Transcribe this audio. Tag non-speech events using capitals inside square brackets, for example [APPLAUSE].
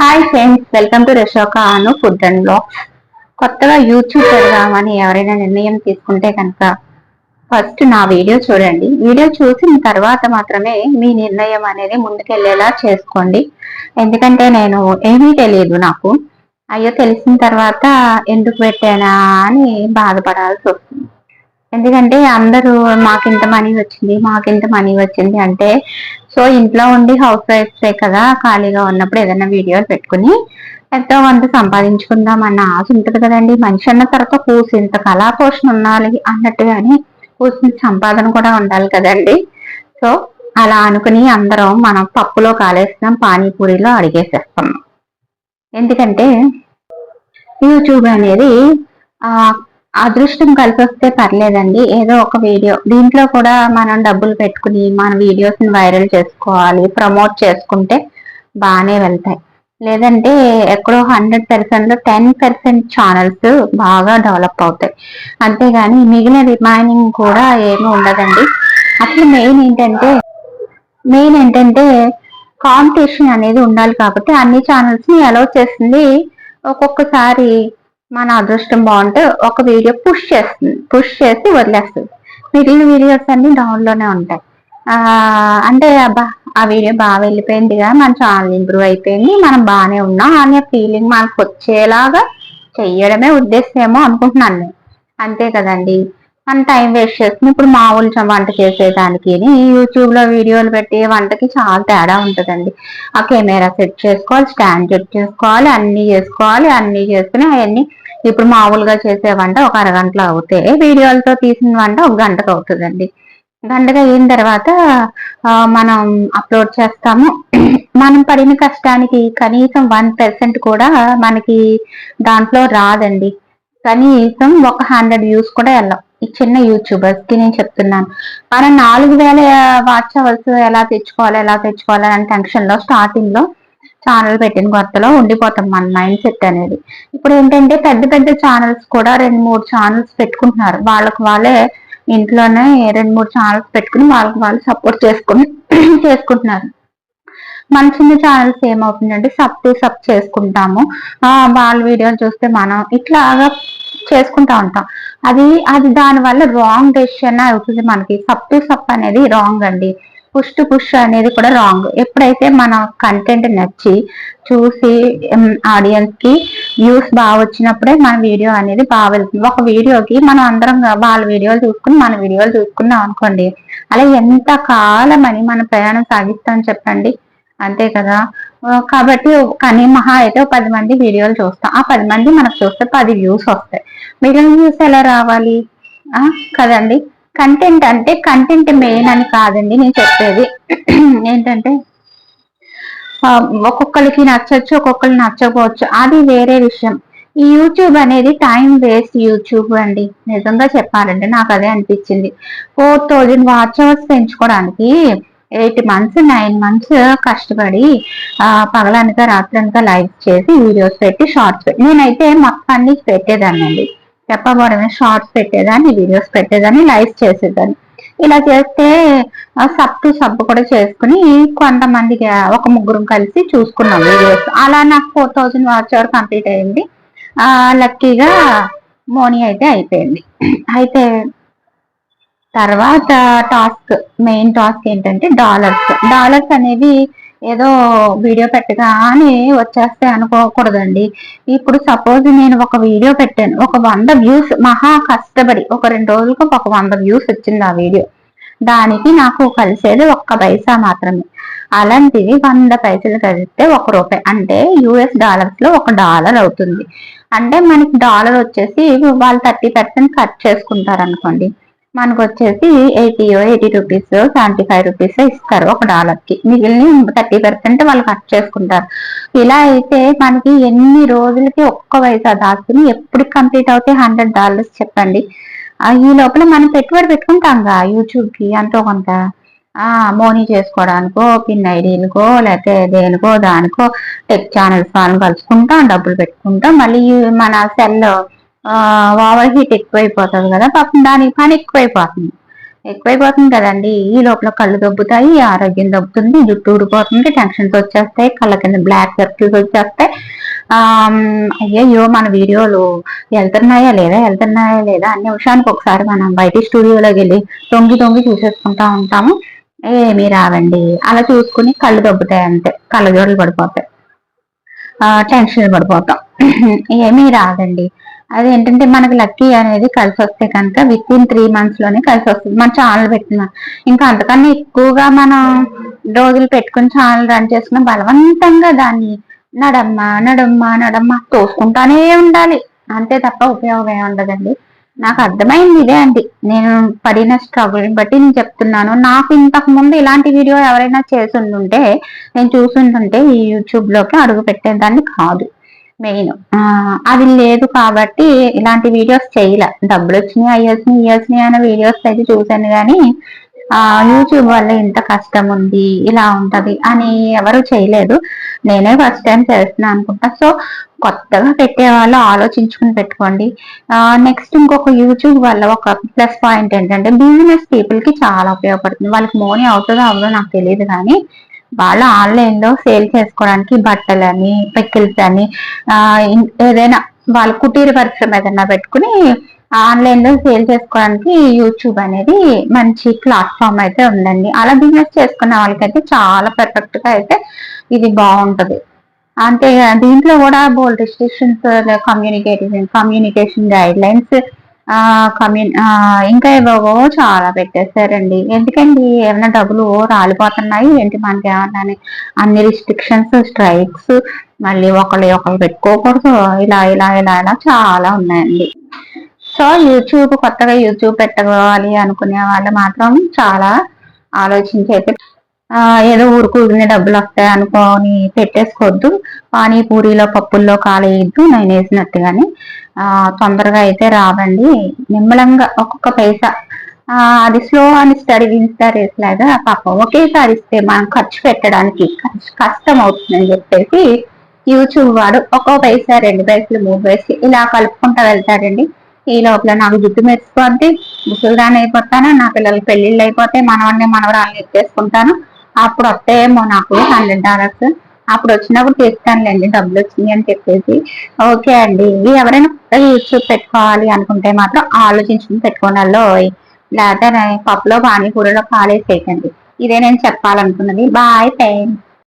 Hi friends welcome to రషోక అను food and blogs కొత్తగా యూట్యూబ్ పెడదామని ఎవరైనా నిర్ణయం తీసుకుంటే కనుక ఫస్ట్ నా వీడియో చూడండి. వీడియో చూసిన తర్వాత మాత్రమే మీ నిర్ణయం అనేది ముందుకెళ్ళేలా చేసుకోండి. ఎందుకంటే నేను ఏమీ తెలియదు నాకు. అయ్యో తెలిసిన తర్వాత ఎందుకు పెట్టానా అని బాధపడాల్సి వస్తుంది. ఎందుకంటే అందరూ మాకింత మనీ వచ్చింది మాకింత మనీ వచ్చింది అంటే సో ఇంట్లో ఉండి హౌస్ వైఫ్సే కదా ఖాళీగా ఉన్నప్పుడు ఏదైనా వీడియోలు పెట్టుకుని ఎంతో కొంత సంపాదించుకుందాం అన్న ఆశ ఉంటుంది కదండి. మనిషి అన్న తర్వాత కూసింత కళాపోషణ ఉండాలి అన్నట్టుగానే కూసిన సంపాదన కూడా ఉండాలి కదండి. సో అలా అనుకుని అందరం మనం పప్పులో కాలేస్తున్నాం పానీపూరిలో అడిగేసేస్తున్నాం ఎందుకంటే యూట్యూబ్ అనేది ఆ అదృష్టం కలిసి వస్తే పర్లేదండి. ఏదో ఒక వీడియో. దీంట్లో కూడా మనం డబ్బులు పెట్టుకుని మన వీడియోస్ని వైరల్ చేసుకోవాలి ప్రమోట్ చేసుకుంటే బాగానే వెళ్తాయి. లేదంటే ఎక్కడో hundred percent ten percent channels బాగా డెవలప్ అవుతాయి. అంతేగాని మిగిలిన రిమైనింగ్ కూడా ఏమీ ఉండదండి. అసలు మెయిన్ ఏంటంటే మెయిన్ ఏంటంటే కాంపిటీషన్ అనేది ఉండాలి కాబట్టి అన్ని ఛానల్స్ని అలౌ చేస్తుంది ఒక్కొక్కసారి మన అదృష్టం బాగుంటే ఒక వీడియో పుష్ చేస్తుంది. పుష్ చేసి వదిలేస్తుంది. మిగిలిన వీడియోస్ అన్ని డౌన్లోనే ఉంటాయి. అంటే అబ్బా ఆ వీడియో బాగా వెళ్ళిపోయిందిగా మన ఛానల్ ఇంప్రూవ్ అయిపోయింది మనం బాగానే ఉన్నాం అనే ఫీలింగ్ మనకు వచ్చేలాగా చెయ్యడమే ఉద్దేశమేమో అనుకుంటున్నాను నేను. అంతే కదండి. అని టైం వేస్ట్ చేస్తుంది. ఇప్పుడు మామూలు వంట చేసేదానికి యూట్యూబ్లో వీడియోలు పెట్టే వంటకి చాలా తేడా ఉంటుందండి. ఆ కెమెరా సెట్ చేసుకోవాలి స్టాండ్ సెట్ చేసుకోవాలి అన్ని చేసుకోవాలి అన్ని చేసుకుని అవన్నీ ఇప్పుడు మామూలుగా చేసే వంట ఒక అరగంటలో అవుతే వీడియోలతో తీసిన వంట ఒక గంటకు అవుతుందండి. గంటగా అయిన తర్వాత మనం అప్లోడ్ చేస్తాము. మనం పడిన కష్టానికి కనీసం వన్ పర్సెంట్ కూడా మనకి దాంట్లో రాదండి. కనీసం ఒక హండ్రెడ్ వ్యూస్ కూడా వెళ్ళాం. ఈ చిన్న యూట్యూబర్స్కి నేను చెప్తున్నాను. మనం నాలుగు వేల వాచ్ అవర్స్ ఎలా తెచ్చుకోవాలి ఎలా తెచ్చుకోవాలి అని టెన్షన్లో స్టార్టింగ్లో ఛానల్ పెట్టిన కొత్తలో ఉండిపోతాం మన మైండ్ సెట్ అనేది. ఇప్పుడు ఏంటంటే పెద్ద పెద్ద ఛానల్స్ కూడా రెండు మూడు ఛానల్స్ పెట్టుకుంటున్నారు. వాళ్ళకి వాళ్ళే ఇంట్లోనే రెండు మూడు ఛానల్స్ పెట్టుకుని వాళ్ళకి వాళ్ళు సపోర్ట్ చేసుకుని [CLEARS THROAT] చేసుకుంటున్నారు. మన చిన్న ఛానల్స్ ఏమవుతుందంటే సబ్ టు సబ్ చేసుకుంటాము. వాళ్ళ వీడియోలు చూస్తే మనం ఇట్లాగా చేసుకుంటా ఉంటాం. అది అది దాని వల్ల రాంగ్ డెసిషన్ అవుతుంది మనకి. సప్ టు సప్ అనేది రాంగ్ అండి. పుష్ టు పుష్ అనేది కూడా రాంగ్ ఎప్పుడైతే మన కంటెంట్ నచ్చి చూసి ఆడియన్స్కి వ్యూస్ బాగా వచ్చినప్పుడే మన వీడియో అనేది బాగా వెళ్తుంది. ఒక వీడియోకి మనం అందరం వాళ్ళ వీడియోలు చూసుకుని మన వీడియోలు చూసుకున్నాం అనుకోండి. అలా ఎంత కాలం అని మన ప్రయాణం సాగిస్తాం చెప్పండి. అంతే కదా. కాబట్టి కానీ మహా అయితే పది మంది వీడియోలు చూస్తాం. ఆ పది మంది మనకు చూస్తే పది వ్యూస్ వస్తాయి. మిగిలిన వ్యూస్ ఎలా రావాలి? కదండి? కంటెంట్ అంటే కంటెంట్ మెయిన్ అని కాదండి నేను చెప్పేది. [CLEARS THROAT] ఏంటంటే ఒక్కొక్కరికి నచ్చచ్చు ఒక్కొక్కరికి నచ్చకపోవచ్చు. అది వేరే విషయం. ఈ యూట్యూబ్ అనేది టైం వేస్ట్ యూట్యూబ్ అండి. నిజంగా చెప్పాలంటే నాకు అదే అనిపించింది. ఫోర్ థౌజండ్ వాచ్ అవర్స్ పెంచుకోవడానికి ఎయిట్ మంత్స్ నైన్ మంత్స్ కష్టపడి పగలనక రాత్రనక లైవ్ చేసి వీడియోస్ పెట్టి షార్ట్స్ పెట్టి నేనైతే మొత్తాన్ని పెట్టేదాన్ని అండి చెప్పబోడమే షార్ట్స్ పెట్టేదాన్ని వీడియోస్ పెట్టేదాన్ని లైవ్ చేసేదాన్ని. ఇలా చేస్తే సబ్ టు సబ్ కూడా చేసుకుని కొంతమందికి ఒక ముగ్గురు కలిసి చూసుకున్నాం వీడియోస్. అలా నాకు four thousand watch hour complete అయింది. లక్కీగా మోనీ అయితే అయిపోయింది. అయితే తర్వాత టాస్క్ మెయిన్ టాస్క్ ఏంటంటే డాలర్స్. డాలర్స్ అనేవి ఏదో వీడియో పెట్టగానే వచ్చేస్తే అనుకోకూడదండి. ఇప్పుడు సపోజ్ నేను ఒక వీడియో పెట్టాను. ఒక వంద వ్యూస్ మహా కష్టపడి ఒక రెండు రోజులకు ఒక వంద వ్యూస్ వచ్చింది ఆ వీడియో. దానికి నాకు కలిసేది ఒక్క పైసా మాత్రమే. అలాంటివి వంద పైసలు కలిస్తే ఒక రూపాయి. అంటే యుఎస్ డాలర్స్లో ఒక డాలర్ అవుతుంది. అంటే మనకి డాలర్ వచ్చేసి వాళ్ళు థర్టీ పర్సెంట్ కట్ చేసుకుంటారు అనుకోండి మనకు వచ్చేసి eighty eighty rupees seventy five rupees ఇస్తారు ఒక డాలర్కి మిగిలిన థర్టీ పర్సెంట్ వాళ్ళు కట్ చేసుకుంటారు. ఇలా అయితే మనకి ఎన్ని రోజులకి ఒక్క వయసు దాచుకుని ఎప్పుడు కంప్లీట్ అవుతే హండ్రెడ్ డాలర్స్ చెప్పండి. ఈ లోపల మనం పెట్టుబడి పెట్టుకుంటాం యూట్యూబ్కి అంతో కొంత. మోనీ చేసుకోవడానికో పిన్ ఐడీలకో లేకపోతే దేనికో దానికో టెక్ ఛానల్స్ వాళ్ళని కలుసుకుంటాం డబ్బులు పెట్టుకుంటాం. మళ్ళీ మన సెల్ ఓవర్ హీట్ ఎక్కువైపోతుంది కదా పాపం దానికి పని ఎక్కువైపోతుంది. ఎక్కువైపోతుంది కదండి ఈ లోపల కళ్ళు దొబ్బుతాయి ఆరోగ్యం దొబ్బుతుంది జుట్టు ఊడిపోతుంది టెన్షన్స్ వచ్చేస్తాయి కళ్ళ కింద బ్లాక్ సర్కిల్స్ వచ్చేస్తాయి. అయ్యయ్యో మన వీడియోలు వెళ్తున్నాయా లేదా వెళ్తున్నాయా లేదా అన్ని నిమిషానికి ఒకసారి మనం బయట స్టూడియోలోకి వెళ్ళి తొంగి తొంగి చూసేసుకుంటా ఉంటాము. ఏమీ రావండి అలా చూసుకుని కళ్ళు దొబ్బుతాయి అంతే కళ్ళజోడలు పడిపోతాయి. టెన్షన్ పడిపోతాం. ఏమీ రాదండి. అదేంటంటే మనకి లక్కీ అనేది కలిసి వస్తే కనుక విత్ ఇన్ త్రీ మంత్స్లోనే కలిసి వస్తుంది. మన ఛానల్ పెట్టిన ఇంకా అంతకన్నా ఎక్కువగా మనం రోజులు పెట్టుకుని ఛానల్ రన్ చేసుకున్న బలవంతంగా దాన్ని నడమ్మ నడమ్మ నడమ్మ తోసుకుంటానే ఉండాలి. అంతే తప్ప ఉపయోగం ఏమి ఉండదండి. నాకు అర్థమైంది ఇదే అండి. నేను పడిన స్ట్రగుల్ బట్టి నేను చెప్తున్నాను. నాకు ఇంతకు ముందు ఇలాంటి వీడియో ఎవరైనా చేసి ఉంటుంటే నేను చూసుంటుంటే ఈ యూట్యూబ్లోకి అడుగు పెట్టేదాన్ని కాదు. మెయిన్. అది లేదు కాబట్టి ఇలాంటి వీడియోస్ చేయలే. డబ్బులు వచ్చినాయి అయ్యాల్సినాయి ఇయ్యాల్సినాయి అనే వీడియోస్ అయితే చూశాను కానీ ఆ యూట్యూబ్ వల్ల ఇంత కష్టం ఉంది ఇలా ఉంటది అని ఎవరు చేయలేదు. నేనే ఫస్ట్ టైం చేస్తున్నా అనుకుంటా. సో కొత్తగా పెట్టే వాళ్ళు ఆలోచించుకుని పెట్టుకోండి. నెక్స్ట్ ఇంకొక యూట్యూబ్ వల్ల ఒక ప్లస్ పాయింట్ ఏంటంటే బిజినెస్ పీపుల్కి చాలా ఉపయోగపడుతుంది. వాళ్ళకి మోనీ అవుతుందో అవ్వదో నాకు తెలియదు కానీ వాళ్ళు ఆన్లైన్లో సేల్ చేసుకోవడానికి బట్టలని పెక్కిల్స్ అని ఏదైనా వాళ్ళ కుటీర పరిశ్రమ ఏదైనా పెట్టుకుని ఆన్లైన్లో సేల్ చేసుకోవడానికి యూట్యూబ్ అనేది మంచి ప్లాట్ఫామ్ అయితే ఉందండి. అలా బిజినెస్ చేసుకున్న వాళ్ళకైతే చాలా పర్ఫెక్ట్గా అయితే ఇది బాగుంటుంది. అంతే దీంట్లో కూడా బోల్డ్ restrictions communication communication guidelines కమ్యూని ఇంకా ఏవో చాలా పెట్టేశారండి. ఎందుకండి? ఏమైనా డబ్బులు రాలిపోతున్నాయి? ఏంటి మనకి ఏమన్నా అన్ని రిస్ట్రిక్షన్స్ స్ట్రైక్స్ మళ్ళీ ఒకళ్ళు ఒకళ్ళు పెట్టుకోకూడదు. ఇలా ఇలా ఇలా ఇలా చాలా ఉన్నాయండి. సో యూట్యూబ్ కొత్తగా యూట్యూబ్ పెట్టుకోవాలి అనుకునే వాళ్ళు మాత్రం చాలా ఆలోచించి అయితే ఏదో ఊరుకునే డబ్బులు వస్తాయి అనుకోని పెట్టేసుకోవద్దు. పానీపూరిలో పప్పుల్లో కాలేయద్దు నేను వేసినట్టుగానే. ఆ తొందరగా అయితే రావండి. నిమ్మలంగా ఒక్కొక్క పైసా. అది స్లో అని స్టడీ ఇన్స్టార్ వేసలాగా పాపం ఒకేసారి ఇస్తే మనం ఖర్చు పెట్టడానికి కష్టం అవుతుందని చెప్పేసి యూట్యూబ్ వాడు ఒక్కో పైసా రెండు పైసలు మూడు పైసలు ఇలా కలుపుకుంటా వెళ్తాడండి. ఈ లోపల నాకు జుట్టు మెరిసిపోద్ది ముసలిదాన్ని అయిపోతాను నా పిల్లలకి పెళ్ళిళ్ళు అయిపోతే మనవాడిని మనవరాన్ని ఎత్తేసుకుంటాను. అప్పుడు వస్తాయేమో నాకు హండ్రెడ్ డాలర్స్. అప్పుడు వచ్చినప్పుడు తీస్తానులేండి డబ్బులు వచ్చినాయి అని చెప్పేసి. ఓకే అండి ఎవరైనా యూట్యూబ్ పెట్టుకోవాలి అనుకుంటే మాత్రం ఆలోచించుకుని పెట్టుకోవాలో లేదా పప్పులో పానీపూరిలో కాలేసేయకండి ఇదే నేను చెప్పాలనుకున్నది. Bye friends.